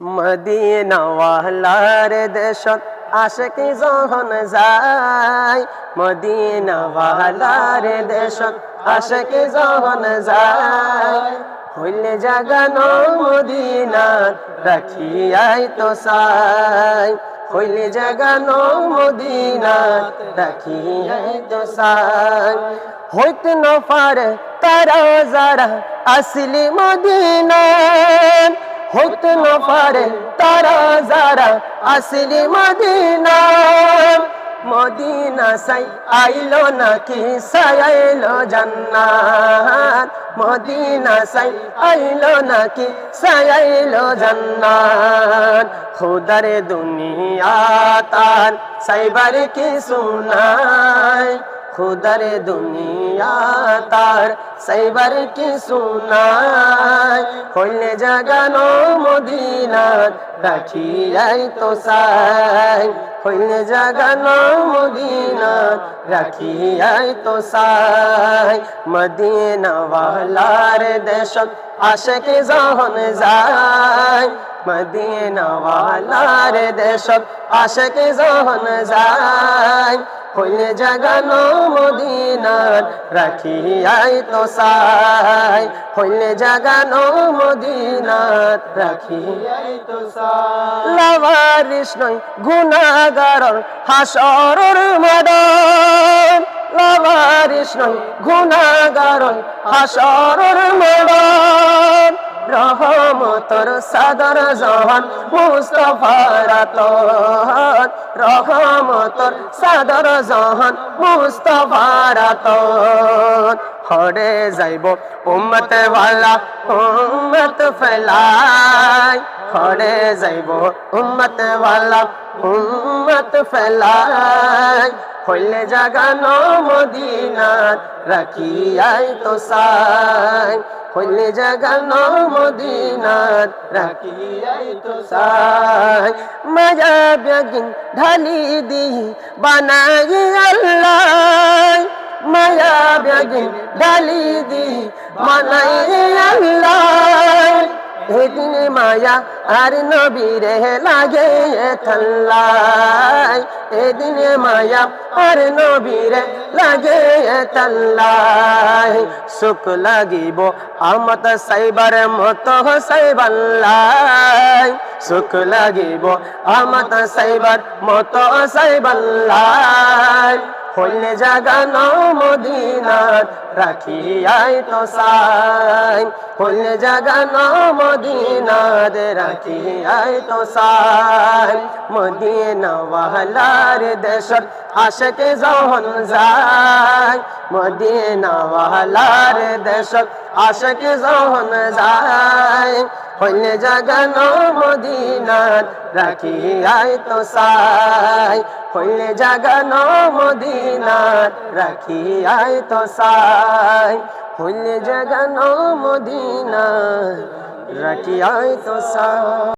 মদিনাওয়ালার দেশত আশকি যখন যায়। মদিনাওয়ালার দেশত আশকি যখন যায়। হইলে জাগানো মদিনাত রাখিয়াই তো সাই হইলে জাগানো মদিনাত রাখিয়াই তো সাই হইতে ন পারে তারা যারা আসলি মদিনার হইতে ন পারে তারা যারা আসলি মদিনার মদিনা সাই আইলো নাকি সাইলো জান্নাত। মদিনা সাই আইলো নাকি সাইলো জান্নাত। খুদারে দুনিয়া তার সাইবার কি সুনাই খুদার দুনিয়া তার সাইবার কি সুনাই? হইলে জাগানো মদিনার রাখিয়াই তো সাই। হইলে জাগানো মদিনার রাখিয়াই তো সাই। মদিনা ওয়ালার দেশত আশকে যখন যায়। মদিনা ওয়ালার দেশত আশকে যখন যায়। হইলে জাগানো মদিনার রাখিয়াই তো সাই হইলে জাগানো মদিনার রাখিয়াই তো সাই লাভারিস নয় গুনাগার হাসরর মদন লাভারিস নয় গুনাগার হাসরর মদন রহমতর সাদর জহান মুস্তফার আতন রহমতর সাদর জহান মুস্তফার আতন হরে যাইব উম্মত ওয়ালা উম্মত ফেলাই হরে যাইব উম্মত ওয়ালা উম্মত ফেলাই হইলে জাগানো মদিনাত রাখিয়াই তো সাই হইলে জাগানো মদিনাত রাখিয়াই তো সাই মায়া বেগিন ঢালি দি বানাই আল্লাহ মায়া বেগিন ঢালি দি বানাই আল্লাহ। এদিনে মায়া আর নবীরে লাগে থাল্লাই এদিনে মায়া আর নবীরে লাগে থাল্লাই সুখ লাগিব আমত সাইবার মত সাইবাল্লাই সুখ লাগিব আমত সাইবার মত সাইবাল্লাই হইলে জাগানো মদিনাত রাখিয়াই তো সাই। হইলে জাগানো মদিনাত রাখিয়াই তো সাই। মদিনা ওয়ালার দেশত আশকে যখন যায়। মদিনা ওয়ালার দেশত আশকে যখন যায়। হইলে জাগানো মদিনাত রাখিয়াই তো সাই। হইলে জাগানো মদিনাত রাখিয়াই তো সাই। হইলে জাগানো মদিনাত রাখিয়াই তো সাই।